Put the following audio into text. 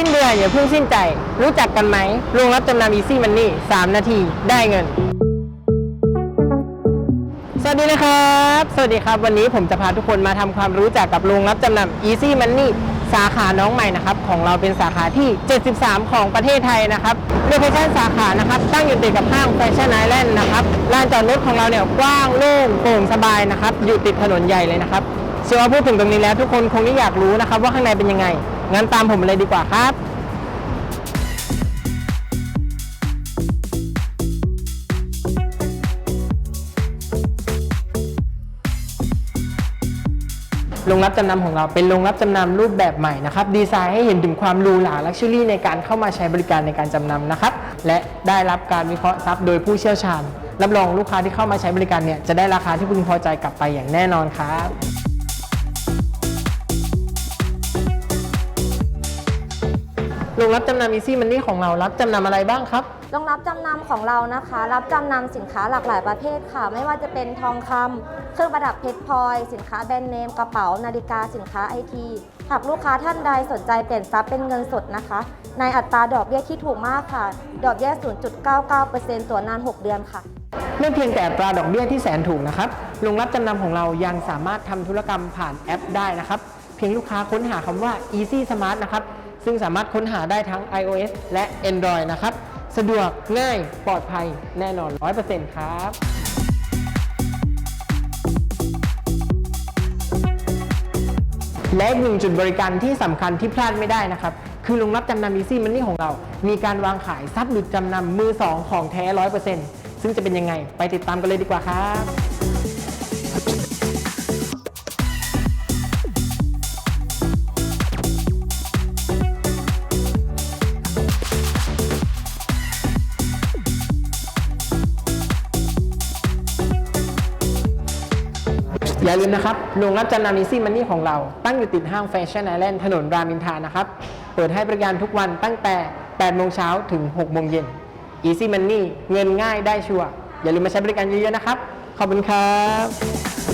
สิ้นเดือนอย่าเพิ่งสิ้นใจ รู้จักกันไหมโรงรับจำนำ Easy Money 3นาที ได้เงิน สวัสดีนะครับ สวัสดีครับ วันนี้ผมจะพาทุกคนมาทำความรู้จักกับโรงรับจำนำ Easy Money สาขาน้องใหม่นะครับ ของเราเป็นสาขาที่ 73 ของประเทศไทยนะครับโลเคชั่นสาขานะครับ ตั้งอยู่ติดกับห้างแฟชั่นไอแลนด์นะครับลานจอดรถของเราเนี่ยกว้างโล่งโปร่งสบายนะครับ อยู่ติดถนนใหญ่เลยนะครับเชื่อว่าพูดถึงตรงนี้แล้วทุกคนคงที่อยากรู้นะครับว่าข้างในเป็นยังไง งั้นตามผมเลยดีกว่าครับ โรงรับจำนำของเราเป็นโรงรับจำนำรูปแบบใหม่นะครับ ดีไซน์ให้เห็นถึงความหรูหราลักชัวรี่ในการเข้ามาใช้บริการในการจำนำนะครับ และได้รับการวิเคราะห์ทรัพย์โดยผู้เชี่ยวชาญ รับรองลูกค้าที่เข้ามาใช้บริการเนี่ยจะได้ราคาที่พึงพอใจกลับไปอย่างแน่นอนครับ โรงรับจำนำ Easy Money ของเรารับจำนำอะไรบ้างครับโรงรับจำนำของเรานะคะ รับจำนำสินค้าหลากหลายประเภทค่ะ ไม่ว่าจะเป็นทองคำเครื่องประดับเพชรพลอย สินค้าแบรนด์เนม กระเป๋า นาฬิกา สินค้าไอทีหากลูกค้าท่านใดสนใจเปลี่ยนทรัพย์เป็นเงินสดนะคะ ในอัตราดอกเบี้ยที่ถูกมากค่ะ ดอกเบี้ย 0.99%ตัวนาน 6 เดือนค่ะ ไม่เพียงแต่อัตราดอกเบี้ยที่แสนถูกนะครับโรงรับจำนำของเรายังสามารถทำธุรกรรมผ่านแอปได้นะครับ เพียงลูกค้าค้นหาคำว่า Easy Smart นะครับ ซึ่งสามารถค้นหาได้ทั้ง iOS และ Android นะครับ สะดวกง่ายปลอดภัยแน่นอน 100%ครับและอีกหนึ่งจุดบริการที่สำคัญที่พลาดไม่ได้นะครับ คือโรงรับจำนำ Easy Money ของเรา มีการวางขายทรัพย์หลุดจำนำมือ 2 ของแท้ 100%ซึ่งจะเป็นยังไง ไปติดตามกันเลยดีกว่าครับ อย่าลืมนะครับโรงรับจำนำ Easy Money ของเรา ตั้งอยู่ติดห้างแฟชั่นไอแลนด์ถนนรามินทานะครับ เปิดให้บริการทุกวันตั้งแต่ 8 โมงเช้าถึง 6 โมงเย็น Easy Money เงินง่ายได้ชัวร์อย่าลืมมาใช้บริการเยอะๆนะครับ ขอบคุณครับ